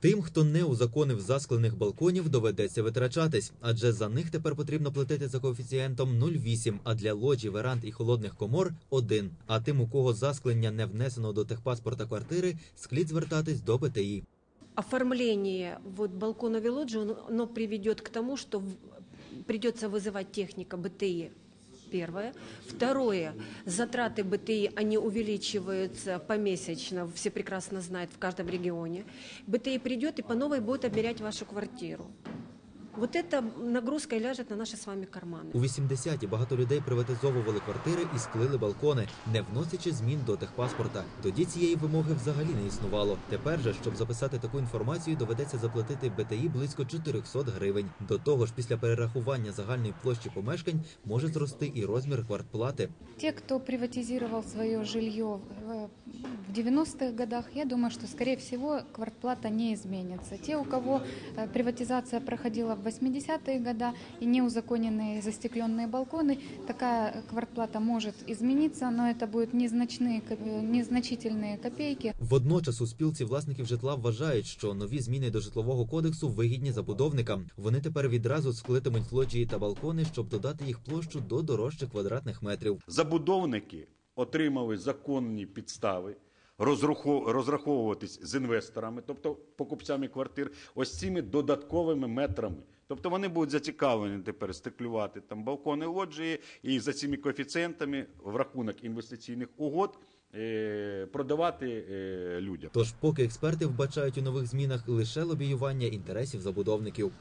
Тим, хто не узаконив засклених балконів, доведеться витрачатись, адже за них тепер потрібно платити за коефіцієнтом 0,8, а для ложі, веранд і холодних комор 1. А тим, у кого засклення не внесено до техпаспорта квартири, слід звертатись до БТІ. Оформление вот балконовой лоджии, оно- оно приведет к тому, что в- придется вызывать техника БТИ. Первое. Второе. Затраты БТИ, они увеличиваются помесячно, все прекрасно знают, в каждом регионе. БТИ придет и по новой будет обмерять вашу квартиру. Вот эта нагрузка и ляжет на наши с вами карманы. У 80-ті багато людей приватизовували квартири і склили балкони, не вносячи змін до техпаспорта. Тоді цієї вимоги взагалі не існувало. Тепер же, щоб записати таку інформацію, доведеться заплатити БТІ близько 400 гривень. До того ж, після перерахування загальної площі помешкань може зрости і розмір квартплати. Те, кто приватизировал свое жилье в в 90-х годах, я думаю, что, скорее всего, квартплата не изменится. Те, у кого э, приватизация проходила в 80-е годы и неузаконенные застекленные балконы, такая квартплата может измениться, но это будут незначные, ко- э, незначительные копейки. Водночас у спілці власників житла вважають, що нові зміни до житлового кодексу вигідні забудовникам. Вони тепер відразу склитимуть лоджії та балкони, щоб додати їх площу до дорожчих квадратних метрів. Забудовники отримали законні підстави розрахов- розраховуватись з інвесторами, тобто покупцями квартир, ось цими додатковими метрами. Тобто вони будуть зацікавлені тепер стеклювати там балкони лоджії і за цими коефіцієнтами в рахунок інвестиційних угод е, продавати е, людям. Тож, поки експерти вбачають у нових змінах лише лобіювання інтересів забудовників.